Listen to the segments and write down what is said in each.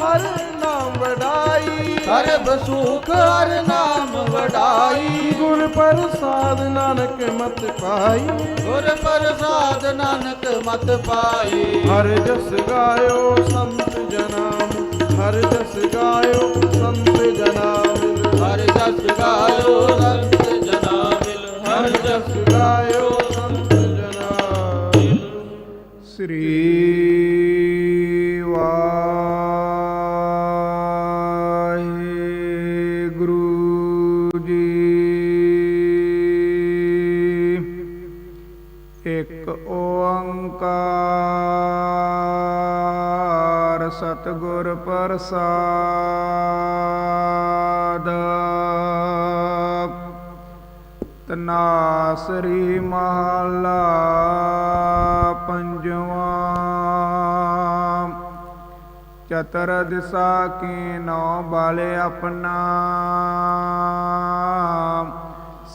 ਹਰ ਨਾਮ ਵਡਾਈ। ਸਰਬ ਸੁਖ ਹਰ ਨਾਮ ਵਡਾਈ। ਗੁਰ ਪ੍ਰਸਾਦ ਨਾਨਕ ਮਤ ਪਾਈ। ਗੁਰ ਪ੍ਰਸਾਦ ਨਾਨਕ ਮਤ ਪਾਈ। ਹਰ ਜਸ ਗਾਇਓ ਸੰਤ ਜਨਾਮ ਹਰ ਜਸ ਗਾਇਓ ਸੰਤ ਜਨਾਮ ਹਰ ਜਸ ਗਾਇਓ ਸੰਤ ਜਨਾ ਮਿਲ ਹਰ ਜਸ ਗਾਇਓ ਸੰਤ ਜਨਾਮ ਸ੍ਰੀ ਇੱਕ ਓੰਕਾਰ ਸਤਿਗੁਰ ਪ੍ਰਸਾਦ। ਤਨਾਸਰੀ ਮਹਲਾ ਪੰਜਵਾ। ਚਤਰ ਦਿਸਾ ਕੀ ਨੌ ਬਾਲੇ ਆਪਣਾ।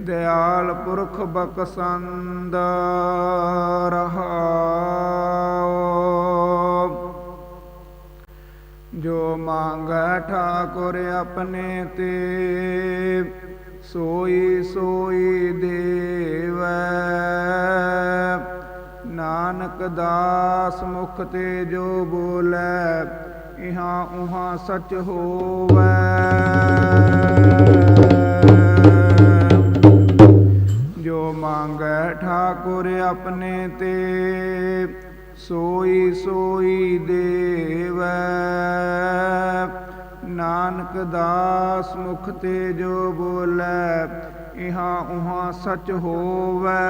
ਦਿਆਲ ਪੁਰਖ ਬਖਸੰਦ ਰਹਾਉ। ਜੋ ਮੰਗੈ ਠਾਕੁਰ ਆਪਣੇ ਤੇ, ਸੋਈ ਸੋਈ ਦੇਵੈ। ਨਾਨਕ ਦਾਸ ਮੁਖ ਤੇ ਜੋ ਬੋਲੇ, ਇਹਾਂ ਉਹਾਂ ਸਚ ਹੋਵੈ। ਆਪਣੇ ਤੇ, ਸੋਈ ਸੋਈ ਦੇਵੈ। ਨਾਨਕ ਦਾਸ ਮੁਖ ਤੇ ਜੋ ਬੋਲੇ, ਇਹਾ ਉਹਾ ਸਚ ਹੋਵੈ।